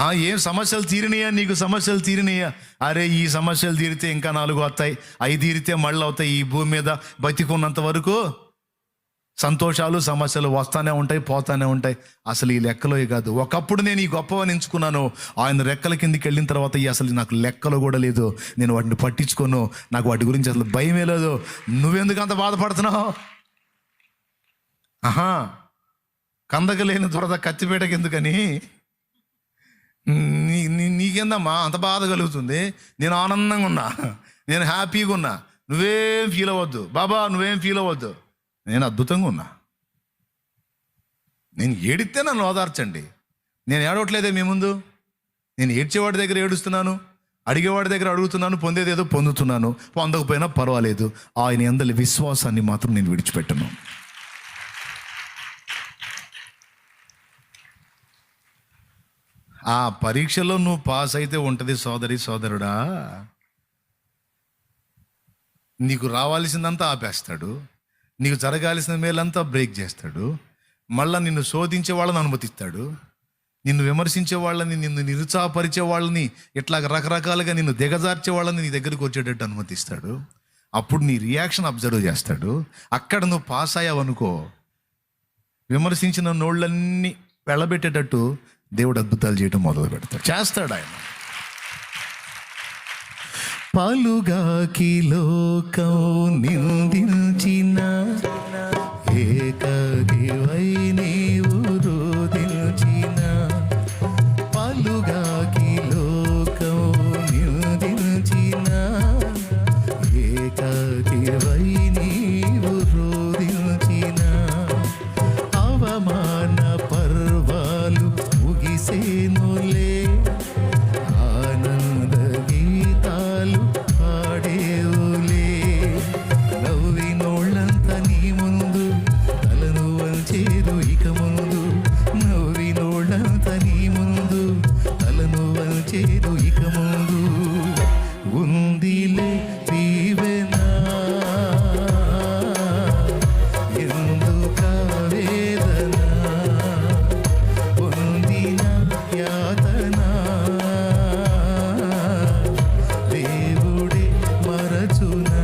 ఆ ఏం సమస్యలు తీరినాయా నీకు సమస్యలు తీరినాయా అరే ఈ సమస్యలు తీరితే ఇంకా నాలుగు వస్తాయి అవి తీరితే మళ్ళీ అవుతాయి ఈ భూమి మీద బతికున్నంత వరకు సంతోషాలు సమస్యలు వస్తానే ఉంటాయి పోతానే ఉంటాయి. అసలు ఈ లెక్కలో కాదు. ఒకప్పుడు నేను ఈ గొప్పవని ఎంచుకున్నాను. ఆయన రెక్కల కిందికి వెళ్ళిన తర్వాత ఈ అసలు నాకు లెక్కలు కూడా లేదు. నేను వాటిని పట్టించుకోను. నాకు వాటి గురించి అసలు భయమే లేదు. నువ్వెందుకు అంత బాధపడుతున్నావు? ఆహా కందకలేని దురద కత్తిపేటకి ఎందుకని నీ నీకేందమ్మా? అంత బాధ కలుగుతుంది. నేను ఆనందంగా ఉన్నా. నేను హ్యాపీగా ఉన్నా. నువ్వేం ఫీల్ అవ్వద్దు. బాబా నువ్వేం ఫీల్ అవ్వద్దు. నేను అద్భుతంగా ఉన్నా. నేను ఏడితే నన్ను ఓదార్చండి. నేను ఏడవట్లేదే మీ ముందు? నేను ఏడ్చేవాడి దగ్గర ఏడుస్తున్నాను? అడిగేవాడి దగ్గర అడుగుతున్నాను పొందేది ఏదో పొందుతున్నాను. పొందకపోయినా పర్వాలేదు. ఆయన అందరి విశ్వాసాన్ని మాత్రం నేను విడిచిపెట్టను. ఆ పరీక్షలో నువ్వు పాస్ అయితే ఉంటుంది సోదరి సోదరుడా. నీకు రావాల్సిందంతా ఆపేస్తాడు. నీకు జరగాల్సిన మేలంతా బ్రేక్ చేస్తాడు. మళ్ళా నిన్ను శోధించే వాళ్ళని అనుమతిస్తాడు. నిన్ను విమర్శించే వాళ్ళని నిన్ను నిరుత్సాహపరిచే వాళ్ళని ఇట్లా రకరకాలుగా నిన్ను దిగజార్చే వాళ్ళని నీ దగ్గరికి వచ్చేటట్టు అనుమతిస్తాడు. అప్పుడు నీ రియాక్షన్ అబ్జర్వ్ చేస్తాడు. అక్కడ నువ్వు పాస్ అయ్యావనుకో విమర్శించిన నోళ్ళన్నీ వెళ్ళబెట్టేటట్టు దేవుడు అద్భుతాలు చేయటం మొదలు పెడతాడు. చేస్తాడు ఆయన. పలుగాకి లోకం నిందించిన ఏకదివై మరచునా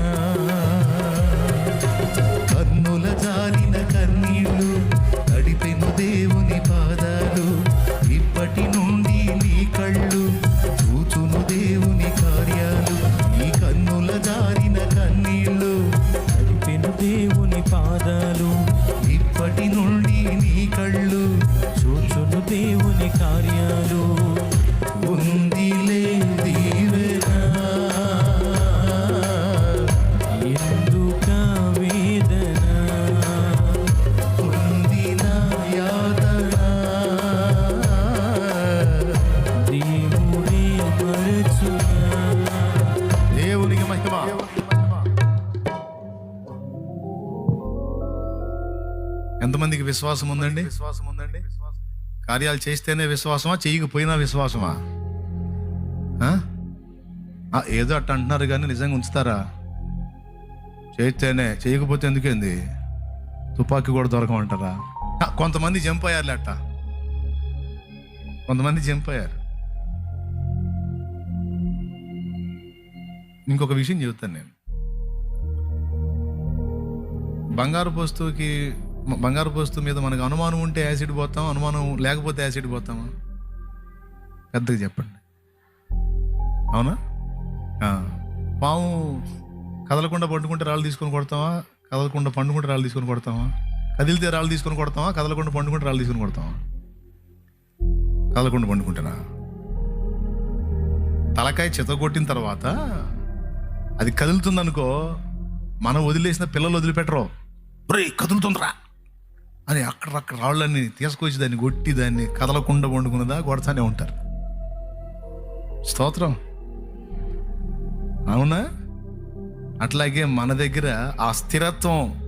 కన్నుల జాలిన కన్నీళ్ళు నడిపెను దేవుని పాదాలు. ఇప్పటి నుండి నీ కళ్ళు చూచును దేవుని కార్యాలు. నీ కన్నుల జారిన కన్నీళ్ళు నడిపెను దేవుని పాదాలు. ఇప్పటి నుండి నీ కళ్ళు చూచును దేవుని కార్యాలు. ఉందిలే విశ్వాసం ఉందండి? విశ్వాసం ఉందండి కార్యాలు చేస్తేనే విశ్వాసమా? చేయకపోయినా విశ్వాసమా? ఏదో అట్ట అంటున్నారు కానీ నిజంగా ఉంచుతారా? చేస్తేనే చేయకపోతే ఎందుకేంది? తుపాకీ కూడా దొరకమంటారా? కొంతమంది జంప్ అయ్యారులే అట్ట. కొంతమంది జంప్ అయ్యారు ఇంకొక విషయం చెబుతాను నేను. బంగారు వస్తువుకి బంగారు వస్తువు మీద మనకు అనుమానం ఉంటే యాసిడ్ పోతాం అనుమానం లేకపోతే యాసిడ్ పోతామా? పెద్దగా చెప్పండి. అవునా? పాము కదలకుండా పండుకుంటే రాళ్ళు తీసుకొని కొడతామా? కదలకుండా పండుకుంటే రాళ్ళు తీసుకొని కొడతామా? కదిలితే రాళ్ళు తీసుకొని కొడతామా? కదలకుండా పండుకుంటే రాళ్ళు తీసుకొని కొడతామా? కదలకుండా పండుకుంటారా తలకాయ చెతగొట్టిన తర్వాత అది కదులుతుందనుకో మనం వదిలేసిన పిల్లలు వదిలిపెట్టరు. బ్రే కదులుతుందిరా. అని అక్కడక్కడ రాళ్ళని తీసుకొచ్చి దాన్ని కొట్టి దాన్ని కదలకుండా వండుకున్నదా కొడతానే ఉంటారు. స్తోత్రం. అవునా? అట్లాగే మన దగ్గర ఆ స్థిరత్వం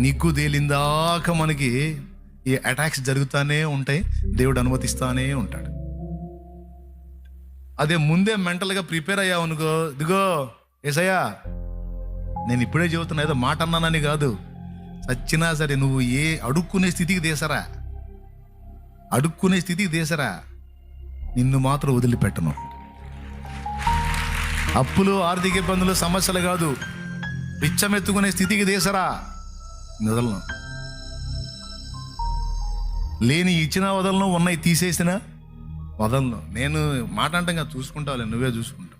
నిగ్గు తేలిందాక మనకి ఈ అటాక్స్ జరుగుతానే ఉంటాయి దేవుడు అనుమతిస్తానే ఉంటాడు. అదే ముందే మెంటల్గా ప్రిపేర్ అయ్యావు అనుకో ఇదిగో ఏసయ్యా నేను ఇప్పుడే చెబుతున్నా ఏదో మాట అన్నానని కాదు. చచ్చినా సరే నువ్వు ఏ అడుక్కునే స్థితికి దేసరా అడుక్కునే స్థితికి తీసరా నిన్ను మాత్రం వదిలిపెట్టను. అప్పులు ఆర్థిక ఇబ్బందులు సమస్యలు కాదు. పిచ్చమెత్తుకునే స్థితికి దేశరా? వదలను. లేని ఇచ్చిన వదలను ఉన్నాయి తీసేసిన వదలను. నేను మాట అంటంగా చూసుకుంటావులే నువ్వే చూసుకుంటావు.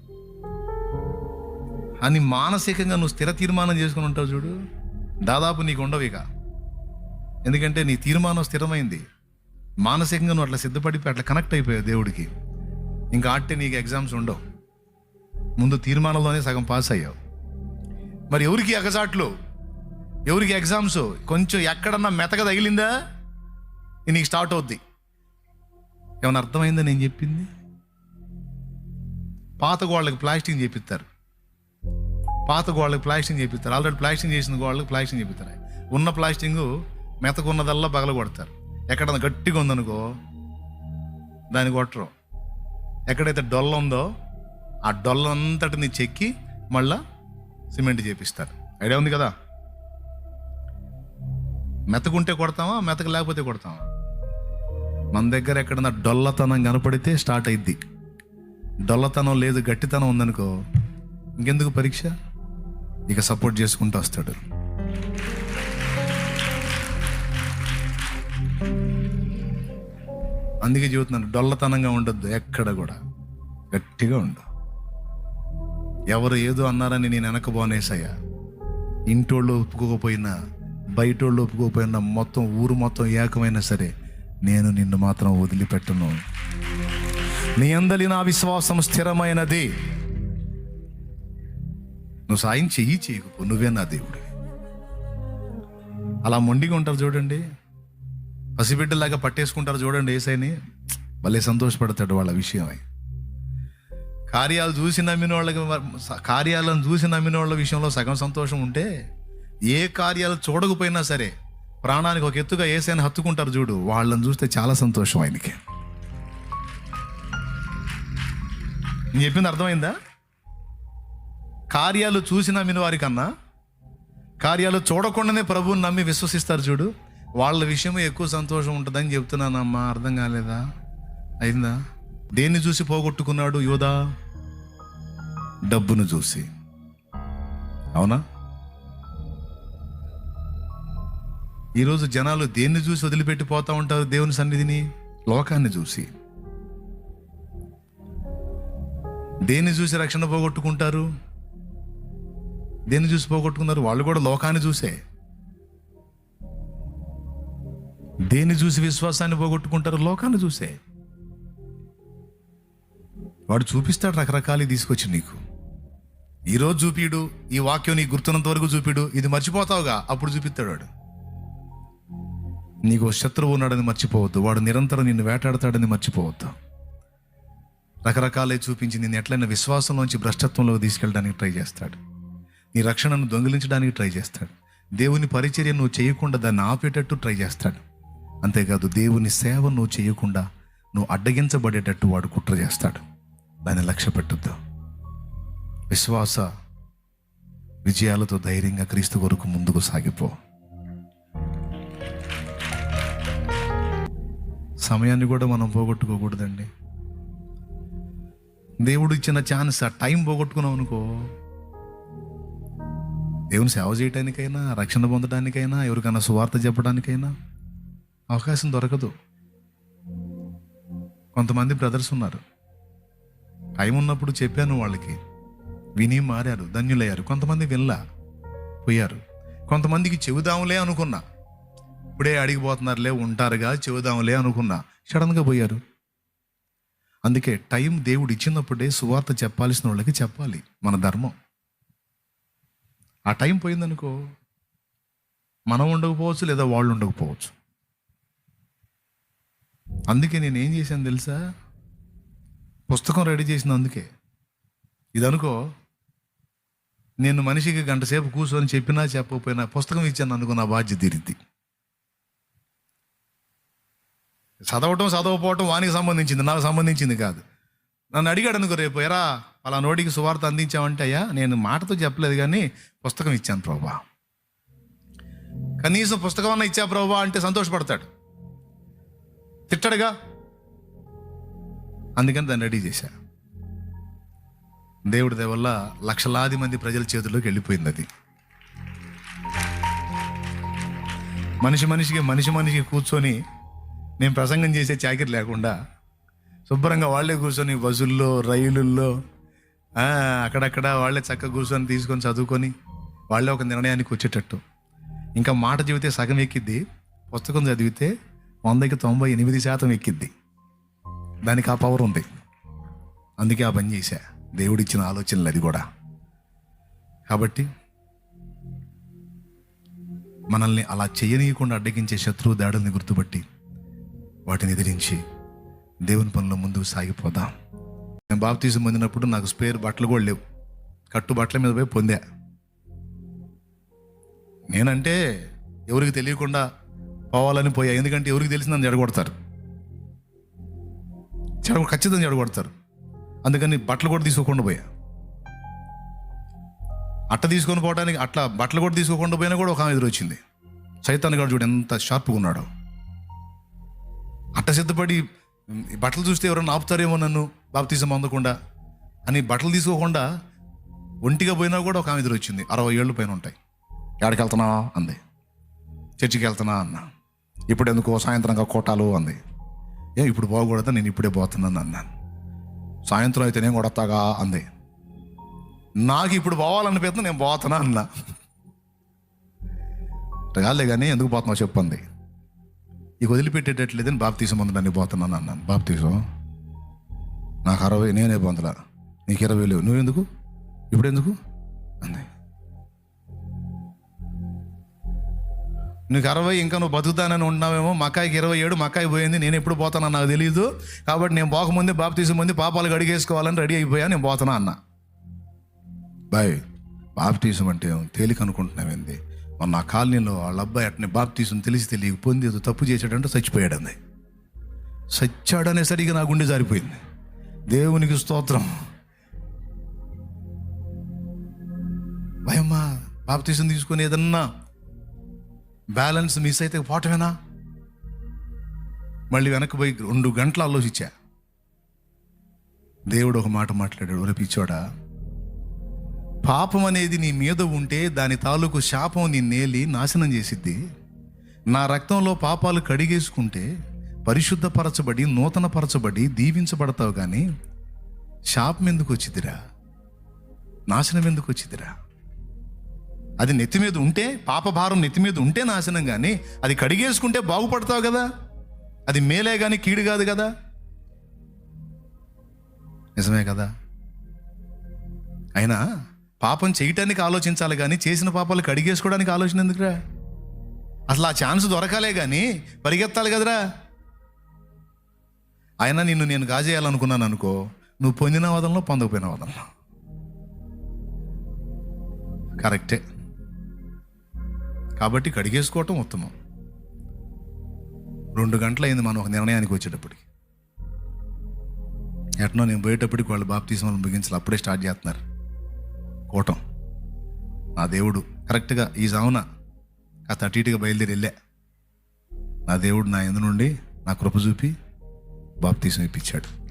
అని మానసికంగా నువ్వు స్థిర తీర్మానం చేసుకుని ఉంటావు చూడు. దాదాపు నీకు ఉండవు ఇక. ఎందుకంటే నీ తీర్మానం స్థిరమైంది. మానసికంగా నువ్వు అట్లా సిద్ధపడిపోయి అట్లా కనెక్ట్ అయిపోయావు దేవుడికి. ఇంకా ఆటే నీకు ఎగ్జామ్స్ ఉండవు. ముందు తీర్మానంలోనే సగం పాస్ అయ్యావు. మరి ఎవరికి ఎగజాట్లు ఎవరికి ఎగ్జామ్స్ కొంచెం ఎక్కడన్నా మెతక తగిలిందా? నీకు స్టార్ట్ అవుద్ది. ఏమైనా అర్థమైందా నేను చెప్పింది? పాత గోళ్ళకి ప్లాస్టింగ్ చేపిస్తారు. పాత గోళ్ళకి ప్లాస్టింగ్ చేపిస్తారు. ఆల్రెడీ ప్లాస్టింగ్ చేసిన గోళ్ళకి ప్లాస్టింగ్ చేపిస్తారు. ఉన్న ప్లాస్టింగ్ మెతకున్నదల్లా పగల కొడతారు ఎక్కడన్నా గట్టిగా ఉందనుకో దాన్ని కొట్టరు. ఎక్కడైతే డొల్ల ఉందో ఆ డొల్ల అంతటిని చెక్కి మళ్ళా సిమెంట్ చేపిస్తారు. ఐడియా ఉంది కదా? మెతకుంటే కొడతామా మెతక లేకపోతే కొడతామా? మన దగ్గర ఎక్కడన్నా డొల్లతనం కనపడితే స్టార్ట్ అయింది డొల్లతనం లేదు గట్టితనం ఉందనుకో ఇంకెందుకు పరీక్ష? ఇక సపోర్ట్ చేసుకుంటూ వస్తాడు. అందుకే చెబుతున్నాను డొల్లతనంగా ఉండొద్దు ఎక్కడ కూడా. గట్టిగా ఉండు. ఎవరు ఏదో అన్నారని నేను వెనకబోనేసయ్యా ఇంటోళ్ళు ఒప్పుకోకపోయినా బయటోళ్ళు ఒప్పుకోకపోయినా మొత్తం ఊరు మొత్తం ఏకమైనా సరే నేను నిన్ను మాత్రం వదిలిపెట్టను. నీ అందలి నా విశ్వాసం స్థిరమైనది. నువ్వు సాయం చెయ్యి చేయకపో నువ్వే నా దేవుడు అలా మొండిగా ఉంటారు చూడండి. పసిబిడ్డలాగా పట్టేసుకుంటారు చూడండి ఏసైని. భలే సంతోషపడతాడు వాళ్ళ విషయమై. కార్యాలు చూసి నమ్మిన వాళ్ళకి కార్యాలను చూసి నమ్మిన వాళ్ళ విషయంలో సగం సంతోషం ఉంటే ఏ కార్యాలు చూడకపోయినా సరే ప్రాణానికి ఒక ఎత్తుగా ఏసైనా హత్తుకుంటారు చూడు. వాళ్ళని చూస్తే చాలా సంతోషం ఆయనకి. నేను చెప్పింది అర్థమైందా? కార్యాలు చూసి నమ్మిన వారికన్నా కార్యాలు చూడకుండానే ప్రభువుని నమ్మి విశ్వసిస్తారు చూడు. వాళ్ళ విషయమే ఎక్కువ సంతోషం ఉంటుందని చెప్తున్నానమ్మా. అర్థం కాలేదా? అయిందా? దేన్ని చూసి పోగొట్టుకున్నాడు యోధా? డబ్బును చూసి. అవునా? ఈరోజు జనాలు దేన్ని చూసి వదిలిపెట్టి పోతూ ఉంటారు దేవుని సన్నిధిని? లోకాన్ని చూసి. దేన్ని చూసి రక్షణ పోగొట్టుకుంటారు? దేన్ని చూసి పోగొట్టుకున్నారు. వాళ్ళు కూడా లోకాన్ని చూసే. దేన్ని చూసి విశ్వాసాన్ని పోగొట్టుకుంటారు లోకాన్ని చూసే. వాడు చూపిస్తాడు రకరకాలు తీసుకొచ్చి నీకు. ఈరోజు చూపిడు ఈ వాక్యం నీకు గుర్తున్నంత వరకు చూపిడు ఇది మర్చిపోతావుగా అప్పుడు చూపిస్తాడు వాడు. నీకు ఓ శత్రువు ఉన్నాడని మర్చిపోవద్దు వాడు నిరంతరం నిన్ను వేటాడతాడని మర్చిపోవద్దు. రకరకాలే చూపించి నిన్ను ఎట్లయినా విశ్వాసంలోంచి భ్రష్టత్వంలో తీసుకెళ్ళడానికి ట్రై చేస్తాడు. నీ రక్షణను దొంగిలించడానికి ట్రై చేస్తాడు. దేవుని పరిచర్య నువ్వు చేయకుండా దాన్ని ఆపేటట్టు ట్రై చేస్తాడు. అంతేకాదు దేవుని సేవ నువ్వు చేయకుండా నువ్వు అడ్డగించబడేటట్టు వాడు కుట్ర చేస్తాడు. దాన్ని లక్ష్య పెట్టద్దు. విశ్వాస విజయాలతో ధైర్యంగా క్రీస్తు కొరకు ముందుకు సాగిపో. సమయాన్ని కూడా మనం పోగొట్టుకోకూడదండి. దేవుడు ఇచ్చిన ఛాన్స్ ఆ టైం పోగొట్టుకున్నాం అనుకో దేవుని సేవ చేయడానికైనా రక్షణ పొందడానికైనా ఎవరికైనా సువార్త చెప్పడానికైనా అవకాశం దొరకదు. కొంతమంది బ్రదర్స్ ఉన్నారు. టైం ఉన్నప్పుడు చెప్పాను వాళ్ళకి. విని మారారు ధన్యులయ్యారు. కొంతమంది వినలా పోయారు. కొంతమందికి చెబుదాంలే అనుకున్నా. ఇప్పుడే అడిగిపోతున్నారులే ఉంటారుగా చెబుదాంలే అనుకున్నా. సడన్గా పోయారు. అందుకే టైం దేవుడు ఇచ్చినప్పుడే సువార్త చెప్పాల్సిన వాళ్ళకి చెప్పాలి మన ధర్మం. ఆ టైం పోయిందనుకో మనం ఉండకపోవచ్చు లేదా వాళ్ళు ఉండకపోవచ్చు. అందుకే నేను ఏం చేశాను తెలుసా? పుస్తకం రెడీ చేసిన అందుకే. ఇది అనుకో నేను మనిషికి గంట సేపు కూర్చొని చెప్పినా చెప్పకపోయినా పుస్తకం ఇచ్చాను అందుకు నా బాధ్యత తీరిద్ది చదవటం చదవకపోవటం వానికి సంబంధించింది నాకు సంబంధించింది కాదు. నన్ను అడిగాడు అనుకో రేపు ఎరా అలా నోటికి సువార్త అందించామంటే అయ్యా నేను మాటతో చెప్పలేదు కానీ పుస్తకం ఇచ్చాను ప్రభా. కనీసం పుస్తకం అన్న ఇచ్చా ప్రభా అంటే సంతోషపడతాడు. తిట్టడుగా. అందుకని దాన్ని రెడీ చేశా. దేవుడి దేవల్ల లక్షలాది మంది ప్రజల చేతుల్లోకి వెళ్ళిపోయింది అది. మనిషి మనిషికి మనిషి మనిషికి కూర్చొని నేను ప్రసంగం చేసే చాకిరి లేకుండా శుభ్రంగా వాళ్ళే కూర్చొని బస్సుల్లో రైలుల్లో అక్కడక్కడ వాళ్ళే చక్కగా కూర్చొని తీసుకొని చదువుకొని వాళ్ళే ఒక నిర్ణయానికి వచ్చేటట్టు. ఇంకా మాట చెబితే సగం ఎక్కిద్ది పుస్తకం చదివితే వందకి తొంభై ఎనిమిది శాతం ఎక్కిద్ది. దానికి ఆ పవర్ ఉంది. అందుకే ఆ పని చేశా. దేవుడిచ్చిన ఆలోచనలు అది కూడా. కాబట్టి మనల్ని అలా చేయనీయకుండా అడ్డగించే శత్రువు దాడుల్ని గుర్తుపట్టి వాటిని ఎదిరించి దేవుని పనిలో ముందుకు సాగిపోదాం. నేను బాప్తీసం పొందినప్పుడు నాకు స్పేర్ బట్టలు కూడా లేవు. కట్టు బట్టల మీద పోయి పొందా. నేనంటే ఎవరికి తెలియకుండా పోవాలని పోయా. ఎందుకంటే ఎవరికి తెలిసిందని జడగొడతారు చెడ ఖచ్చితంగా జడగొడతారు అందుకని బట్టలు కూడా తీసుకోకుండా పోయా. అట్ట తీసుకొని పోవడానికి అట్లా బట్టలు కూడా తీసుకోకుండా పోయినా కూడా ఒక ఆమె ఎదురొచ్చింది వచ్చింది. గారు చూడు ఎంత షార్ప్గా ఉన్నాడు. అట్ట సిద్ధపడి ఈ బట్టలు చూస్తే ఎవరైనా ఆపుతారేమో నన్ను బాప్తీసం అందకుండా. అని బట్టలు తీసుకోకుండా ఒంటిగా పోయినా కూడా ఒక ఆమె ఎదురొచ్చింది అరవై ఏళ్ళు పైన ఉంటాయి. ఎక్కడికి వెళ్తున్నావా అంది. చర్చికి వెళ్తున్నా అన్న. ఇప్పుడు ఎందుకు? సాయంత్రంగా కోటాలు అంది. ఏ ఇప్పుడు పోకూడదు నేను ఇప్పుడే పోతున్నాను అన్నాను సాయంత్రం అయితే నేను కొడతాగా అంది. నాకు ఇప్పుడు పోవాలనిపిస్తుంది నేను పోతున్నా అన్నా. కాలే కానీ ఎందుకు పోతున్నావు చెప్పండి ఇక వదిలిపెట్టేటట్లేదని బాప్తీసం పొందడానికి పోతున్నాను అన్నాను బాప్తీసం? నాకు అరవై నేనే పొందలా నీకు ఇరవై లేవు. నువ్వెందుకు? ఇప్పుడు ఎందుకు అంది. నీకు అరవై ఇంకా నువ్వు బతుకుతానని ఉన్నావేమో మకాయికి ఇరవై ఏడు మకాయి పోయింది నేను ఎప్పుడు పోతానో నాకు తెలియదు కాబట్టి నేను పోకముందే బాబు ముందు పాపాలు అడిగేసుకోవాలని రెడీ అయిపోయా నేను పోతున్నా అన్న. బాయ్ బాప్తీసం అంటే ఏం తేలిక అనుకుంటున్నావేంది? మొన్న నా కాలనీలో వాళ్ళ అబ్బాయి అట్నే బాప్తీసం తెలిసి తెలియక పొంది ఏదో తప్పు చేశాడంటే చచ్చిపోయాడంది. సచ్చాడనేసరికి నా గుండె జారిపోయింది. దేవునికి స్తోత్రం. భయమ్మా బాప్తీసం తీసుకొని ఏదన్నా బ్యాలెన్స్ మిస్ అయితే పోవటమేనా? మళ్ళీ వెనక్కి పోయి రెండు గంటలు ఆలోచించా. దేవుడు ఒక మాట మాట్లాడాడు ఒరే పాపం అనేది నీ మీద ఉంటే దాని తాలూకు శాపం నీ నేలి నాశనం చేసిద్ది. నా రక్తంలో పాపాలు కడిగేసుకుంటే పరిశుద్ధపరచబడి నూతనపరచబడి దీవించబడతావు కానీ శాపం ఎందుకు వచ్చిద్దిరా? నాశనం ఎందుకు వచ్చిద్దిరా? అది నెత్తి మీద ఉంటే పాపభారం నెత్తి మీద ఉంటే నాశనం కానీ అది కడిగేసుకుంటే బాగుపడతావు కదా. అది మేలే కానీ కీడు కాదు కదా. నిజమే కదా. అయినా పాపం చేయటానికి ఆలోచించాలి కానీ చేసిన పాపాలు కడిగేసుకోవడానికి ఆలోచన ఎందుకురా? అసలు ఆ ఛాన్స్ దొరకాలే కానీ పరిగెత్తాలి కదరా. అయినా నిన్ను నేను గాజేయాలనుకున్నాను అనుకో నువ్వు పొందిన వదనలో పొందకపోయిన వదనలో. కరెక్టే. కాబట్టి కడిగేసుకోవటం ఉత్తమం. రెండు గంటలైంది మనం ఒక నిర్ణయానికి వచ్చేటప్పటికి. ఎట్నో నేను పోయేటప్పటికి వాళ్ళు బాప్తీసం ముగించాలి అప్పుడే స్టార్ట్ చేస్తున్నారు. కోటం. నా దేవుడు. కరెక్ట్గా ఈ జామున కాస్త అటు ఇటుగా బయలుదేరి వెళ్ళా. నా దేవుడు నా ఎందు నుండి నా కృప చూపి బాప్తీసం ఇప్పించాడు.